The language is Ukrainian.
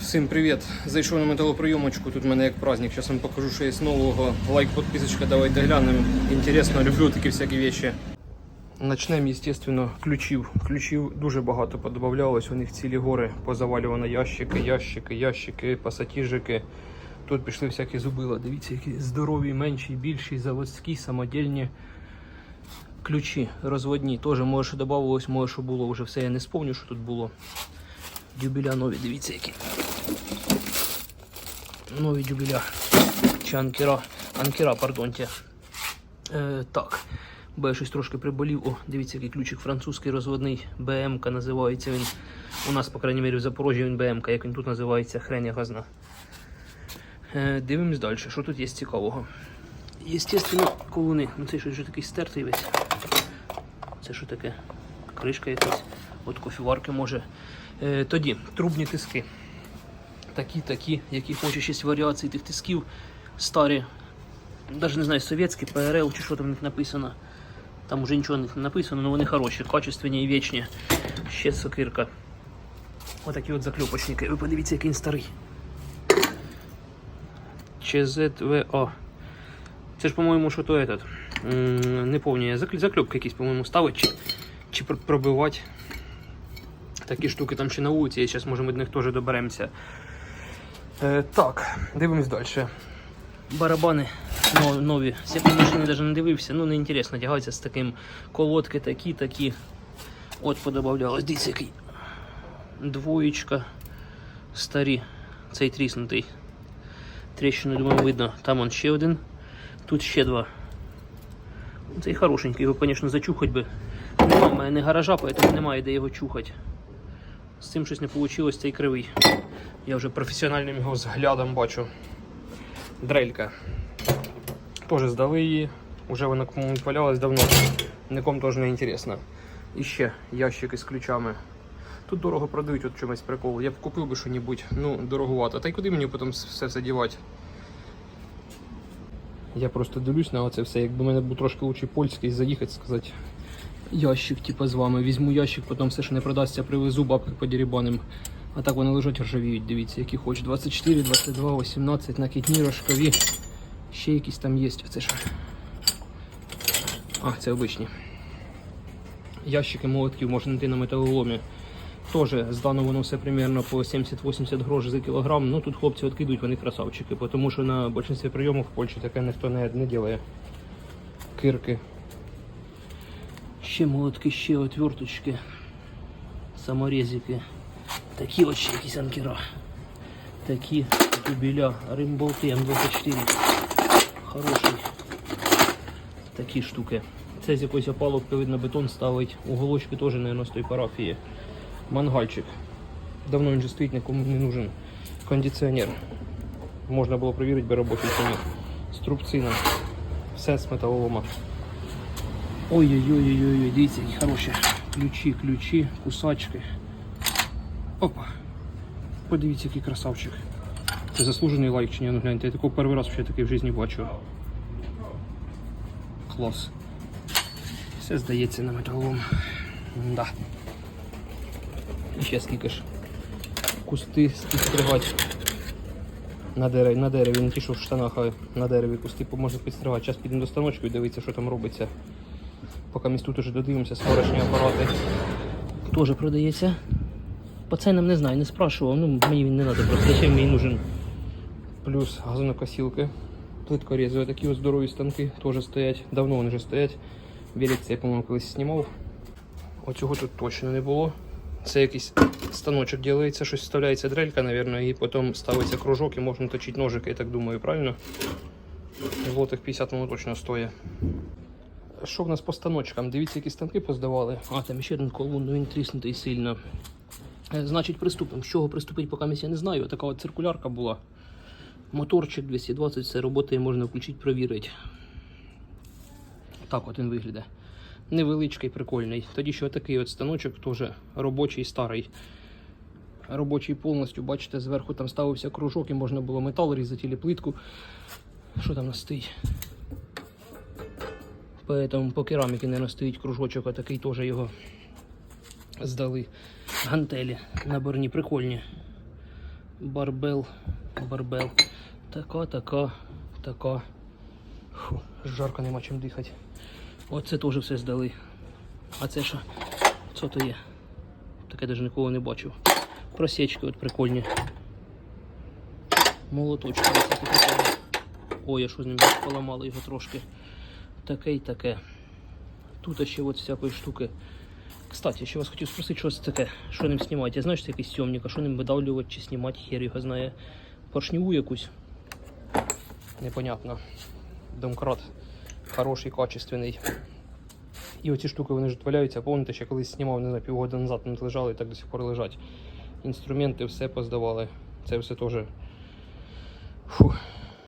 Всім привіт! Зайшов на металоприйомочку. Тут в мене як праздник. Зараз вам покажу, що є нового. Лайк, підписочка, давайте глянемо. Інтересно, люблю такі всякі речі. Начнемо, естественно, ключів. Ключів дуже багато подобавлялось. У них цілі гори позавалювано ящики, ящики, ящики, пасатіжики. Тут пішли всякі зубила. Дивіться, які здорові, менші, більші, заводські, самодільні. Ключі розводні. Теж може що додавалось, може що було. Вже все я не спомню, що тут було. Дюбеля нові, дивіться які. Нові дюбеля. Чи анкера. Анкера, пардонте. Е, так. Я щось трошки приболів. О, дивіться, який ключик французький розводний. БМК називається він. У нас, по крайній мірі, в Запорожжі він БМК, як він тут називається, хрень газна. Е, дивимось далі, що тут є цікавого. Єстественно, колуни. Ну цей щось вже такий стертий весь. Це що таке? Кришка якась. От кофіварки може. Е, тоді трубні тиски. Такі, такі, які хочеш є варіації тих тисків. Старі. Навіть не знаю, совєтські, ПРЛ чи що там в них написано. Там вже нічого не написано, але вони хороші, качественні і вічні. Ще сокирка. Отакі от закльопочники. Ви подивіться, який він старий. ЧЗВА. Це ж, по-моєму, що то этот. Не пам'ятаю, закл- закльопки якісь, по-моєму, ставить чи, чи пробивати. Такі штуки там ще на вулиці, зараз може ми до них теж доберемося. Е, так, дивимось далі. Барабани нові. З якої машини навіть не дивився, ну не інтересно, тягаються з таким колодки такі, такі. От подобавлялось. Дивіться, який. Двоєчка. Старі. Цей тріснутий. Тріщину, думаю, видно. Там он ще один. Тут ще два. Цей хорошенький, його, звісно, зачухать би. Нема в мене не гаража, тому немає де його чухати. З цим щось не вийшло, цей кривий. Я вже професіональним його взглядом бачу. Дрелька. Теж здали її. Уже вона кому валялась давно. Нікому теж не інтересно. І ще ящики з ключами. Тут дорого продають, от чомусь прикол. Я б купив би що-небудь, ну, дороговато. Та й куди мені потім все це дівати? Я просто дивлюсь на це все. Якби в мене був трошки лучший польський, заїхати, сказати. Ящик, типу, з вами. Візьму ящик, потім все, що не продасться, привезу бабки по дерибаним. А так вони лежать ржавіють, дивіться, які хоч. 24, 22, 18, накидні, рожкові. Ще якісь там є. Оце що? А, це обичні. Ящики молотків можна знайти на металоломі. Теж здано воно все примерно по 70-80 грошей за кілограм. Ну тут хлопці відкидують, вони красавчики, тому що на більшості прийомів в Польщі таке ніхто не, не ділає. Кирки. Ще молотки, ще отверточки, саморезики. Такі от ще якісь анкера. Такі дубіля, римболти М24. Хороший. Такі штуки. Це з якоїсь опалубки, видно, бетон ставить. Уголочки теж, мабуть, з тої парафії. Мангальчик. Давно він вже стоїть, нікому не нужен. Кондиціонер. Можна було перевірити, би робочий чи ні. Струбцина. Все з металолома. Ой-ой-ой-ой-ой, дивіться, які хороші. Ключі, ключі, кусачки. Опа. Подивіться, який красавчик. Це заслужений лайк чи ні? Ну гляньте, я такого перший раз ще такий в житті бачу. Клас. Все здається на металолом. Да. І ще скільки ж. Кусти підстригати. На дереві, на дереві, не ті, що в штанах, а на дереві кусти можна підстригати. Зараз підемо до станочку і дивитися, що там робиться. Поки ми тут уже додивимося, сварочні апарати. Теж продається. По ценам не знаю, не спрашивав, ну мені він не треба, просто зачем мені нужен. Плюс газонокосілки. Плиткорези, такі ось здорові станки теж стоять. Давно вони вже стоять. Велик це я, по-моєму, колись знімав. Оцього тут точно не було. Це якийсь станочок ділається, щось вставляється дрелька, мабуть, і потім ставиться кружок і можна точити ножики, я так думаю, правильно? Злотих 50 воно точно стоїть. Що в нас по станочкам? Дивіться, які станки поздавали. А, там ще один колун, ну він тріснутий сильно. Е, Значить, приступимо. З чого приступити, поки я не знаю. Така от циркулярка була. Моторчик 220, все роботи можна включити, провірити. Так от він виглядає. Невеличкий, прикольний. Тоді ще такий от станочок, теж робочий старий. Робочий повністю, бачите, зверху там ставився кружок і можна було метал різати або плитку. Що там у стоїть? Поэтому по кераміки не стоїть кружочок, а такий теж його здали. Гантелі наборні, прикольні. Барбел. Барбел. Така, така, така. Фу, жарко нема чим дихати. Оце теж все здали. А це що? Що то є? Таке навіть ніколи не бачив. Просічки от прикольні. Молоточки. Ой, я що з ним поламали його трошки. Таке і таке. Тут ще от всякої штуки. Кстати, ще вас хотів спросити, що це таке, що ним знімати. Я знаю, що це якийсь сьомник, а що ним видавлювати чи знімати, хер його знає. Поршневу якусь. Непонятно. Домкрат хороший, качественний. І оці штуки вони ж валяються, помните, ще колись знімав, не знаю, півгода назад вони лежали і так до сих пор лежать. Інструменти все поздавали. Це все теж. Фу,